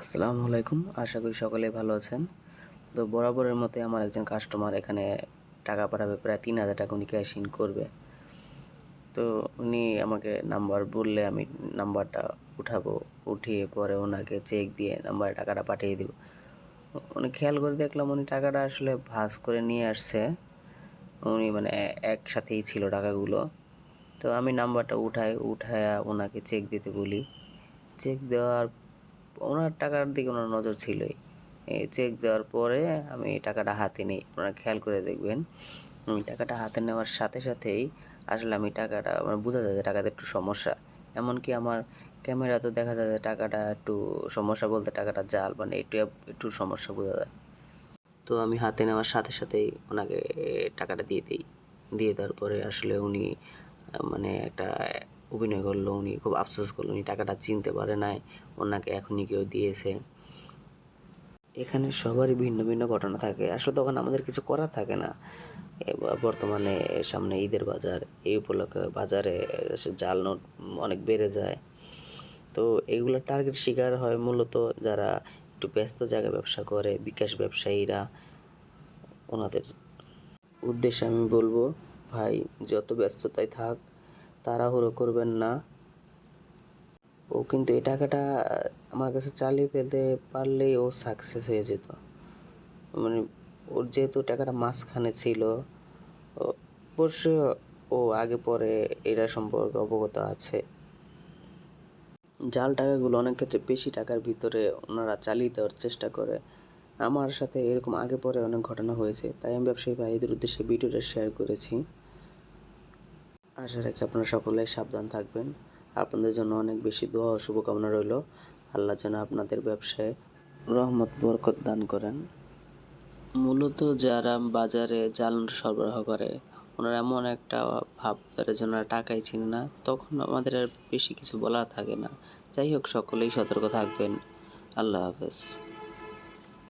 আসসালামু আলাইকুম। আশা করি সকলে ভালো আছেন। তো বরাবরের মতে আমার একজন কাস্টমার এখানে টাকা পাঠাবে, প্রায় তিন হাজার টাকা উনি ক্যাশ ইন করবে। তো উনি আমাকে নাম্বার বললে আমি নাম্বারটা উঠাবো, উঠিয়ে পরে ওনাকে চেক দিয়ে নাম্বারে টাকাটা পাঠিয়ে দেবো। উনি খেয়াল করে দেখলাম উনি টাকাটা আসলে ভাঁজ করে নিয়ে আসছে। উনি মানে একসাথেই ছিল টাকাগুলো। তো আমি নাম্বারটা উঠাই, উঠায়া ওনাকে চেক দিতে বলি। চেক দেওয়ার ওনার টাকার দিকে ওনার নজর ছিলই। চেক দেওয়ার পরে আমি টাকাটা হাতে নিই। আপনারা খেয়াল করে দেখবেন আমি টাকাটা হাতে নেওয়ার সাথে সাথেই আসলে আমি টাকাটা মানে বোঝা যায় যে টাকাতে একটু সমস্যা। এমনকি আমার ক্যামেরা তো দেখা যায় যে টাকাটা একটু সমস্যা বলতে টাকাটা জাল মানে একটু একটু সমস্যা বোঝা যায়। তো আমি হাতে নেওয়ার সাথে সাথেই ওনাকে টাকাটা দিয়ে দিই। দিয়ে দেওয়ার পরে আসলে উনি মানে একটা অভিনয় করল, উনি খুব আফসোস করল, উনি টাকাটা চিনতে পারে নাই, ওনাকে এখনই কেউ দিয়েছে। এখানে সবারই ভিন্ন ভিন্ন ঘটনা থাকে। আসলে তখন আমাদের কিছু করার থাকে না। বর্তমানে সামনে ঈদের বাজার, এই উপলক্ষে বাজারে জাল নোট অনেক বেড়ে যায়। তো এগুলো টার্গেট শিকার হয় মূলত যারা একটু ব্যস্ত জায়গায় ব্যবসা করে, বিকাশ ব্যবসায়ীরা। ওনাদের উদ্দেশ্যে আমি বলব, ভাই, যত ব্যস্ততায় থাক তাড়াহুড়ো করবেন না। ও কিন্তু এই টাকাটা আমার কাছে চালিয়ে ফেলতে পারলেই ও সাকসেস হয়ে যেত। মানে ওর যেহেতু টাকাটা মাঝখানে ছিল অবশ্যই ও আগে পরে এটা সম্পর্কে অবগত আছে। জাল টাকাগুলো অনেক ক্ষেত্রে বেশি টাকার ভিতরে ওনারা চালিয়ে দেওয়ার চেষ্টা করে। আমার সাথে এরকম আগে পরে অনেক ঘটনা হয়েছে, তাই আমি ব্যবসায়ী ভাইদের উদ্দেশ্যে ভিডিওটা শেয়ার করেছি। আশা রাখি আপনারা সকলে সাবধান থাকবেন। আপনাদের জন্য অনেক বেশি দোয়া ও শুভকামনা রইল। আল্লাহ যেন আপনাদের ব্যবসায় রহমত, বরকত দান করেন। মূলত যারা বাজারে জাল সরবরাহ করে, ওনারা এমন একটা ভাব ধরে যে ওনারা টাকাই চিনে না। তখন আমাদের আর বেশি কিছু বলার থাকে না। যাই হোক, সকলেই সতর্ক থাকবেন। আল্লাহ হাফেজ।